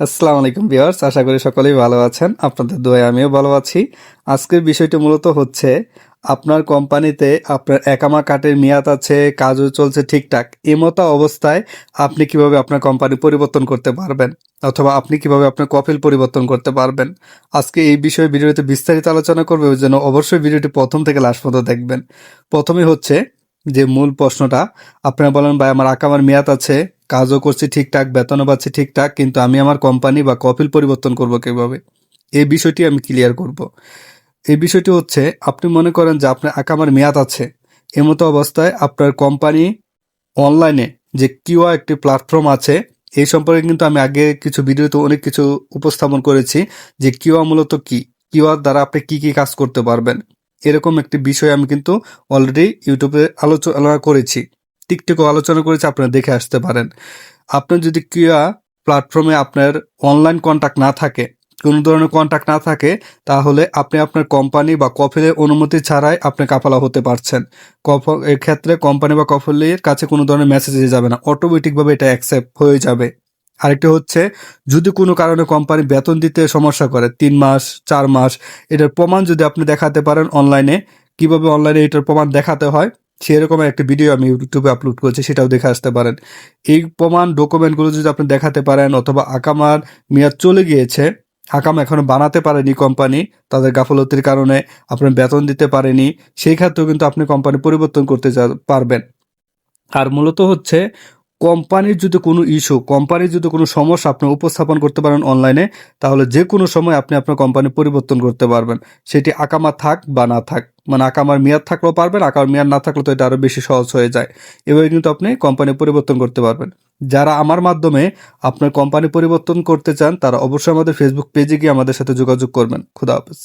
আসসালামু আলাইকুম ভিউয়ার্স, আশা করি সকলেই ভালো আছেন। আপনাদের দোয়ায় আমিও ভালো আছি। আজকের বিষয়টি মূলত হচ্ছে, আপনার কোম্পানিতে আপনার একামা কার্ডের মেয়াদ আছে, কাজও চলছে ঠিকঠাক, এমতো অবস্থায় আপনি কীভাবে আপনার কোম্পানি পরিবর্তন করতে পারবেন? অথবা আপনি কীভাবে আপনার কফিল পরিবর্তন করতে পারবেন? আজকে এই বিষয়ে ভিডিওতে বিস্তারিত আলোচনা করবে, ওই জন্য অবশ্যই ভিডিওটি প্রথম থেকে লাস্ট পর্যন্ত দেখবেন। প্রথমে হচ্ছে যে মূল প্রশ্নটা, আপনারা বলেন, ভাই, আমার আকামার মেয়াদ আছে, কাজও করছি ঠিকঠাক, বেতনও পাচ্ছি ঠিকঠাক, কিন্তু আমি আমার কোম্পানি বা কপিল পরিবর্তন করব কীভাবে? এই বিষয়টি আমি ক্লিয়ার করব। এই বিষয়টি হচ্ছে, আপনি মনে করেন যে আপনার আকামার মেয়াদ আছে। এমতো অবস্থায় আপনার কোম্পানি অনলাইনে যে কিউআ একটি প্ল্যাটফর্ম আছে, এই সম্পর্কে কিন্তু আমি আগে কিছু ভিডিওতে অনেক কিছু উপস্থাপন করেছি যে কিউআ মূলত কি? কিউআর দ্বারা আপনি কি কি কাজ করতে পারবেন? এরকম একটি বিষয় আমি কিন্তু অলরেডি ইউটিউবে আলোচনা করেছি। টিকটকও আলোচনা করেছি, আপনারা দেখে আসতে পারেন। আপনার যদি ক্রিয়া প্ল্যাটফর্মে আপনার অনলাইন কন্ট্যাক্ট না থাকে, কোনো ধরনের কন্ট্যাক্ট না থাকে, তাহলে আপনি আপনার কোম্পানি বা কফিলের অনুমতি ছাড়াই আপনি কাফালা হতে পারছেন। কফ এক্ষেত্রে কোম্পানি বা কফিলের কাছে কোনো ধরনের মেসেজ যাবে না। অটোমেটিকভাবে এটা অ্যাকসেপ্ট হয়ে যাবে। আরেকটি হচ্ছে, যদি কোনো কারণে কোম্পানি বেতন দিতে সমস্যা করে, তিন মাস, চার মাস, এটার প্রমাণ যদি আপনি দেখাতে পারেন অনলাইনে, কীভাবে অনলাইনে এটার প্রমাণ দেখাতে হয়, সেরকম একটা ভিডিও আমি ইউটিউবে আপলোড করেছি, সেটাও দেখে আসতে পারেন। এই প্রমাণ ডকুমেন্টগুলো যদি আপনি দেখাতে পারেন, অথবা আকামার মেয়াদ চলে গিয়েছে, আকাম এখনও বানাতে পারেনি কোম্পানি, তাদের গাফলতির কারণে আপনার বেতন দিতে পারেনি, সেই ক্ষেত্রেও কিন্তু আপনি কোম্পানি পরিবর্তন করতে পারবেন। আর মূলত হচ্ছে কোম্পানির যদি কোনো ইস্যু কোম্পানির যদি কোনো সমস্যা আপনি উপস্থাপন করতে পারেন অনলাইনে তাহলে যে কোনো সময় আপনি আপনার কোম্পানি পরিবর্তন করতে পারবেন। সেটি আকামা থাক বা না থাক মানে আকামার মেয়াদ থাকলেও পারবেন, আকামার মেয়াদ না থাকলে তো এটা আরও বেশি সহজ হয়ে যায়। এভাবে কিন্তু আপনি কোম্পানি পরিবর্তন করতে পারবেন। যারা আমার মাধ্যমে আপনার কোম্পানি পরিবর্তন করতে চান, তারা অবশ্যই আমাদের ফেসবুক পেজে গিয়ে আমাদের সাথে যোগাযোগ করবেন। খুদা হাফেজ।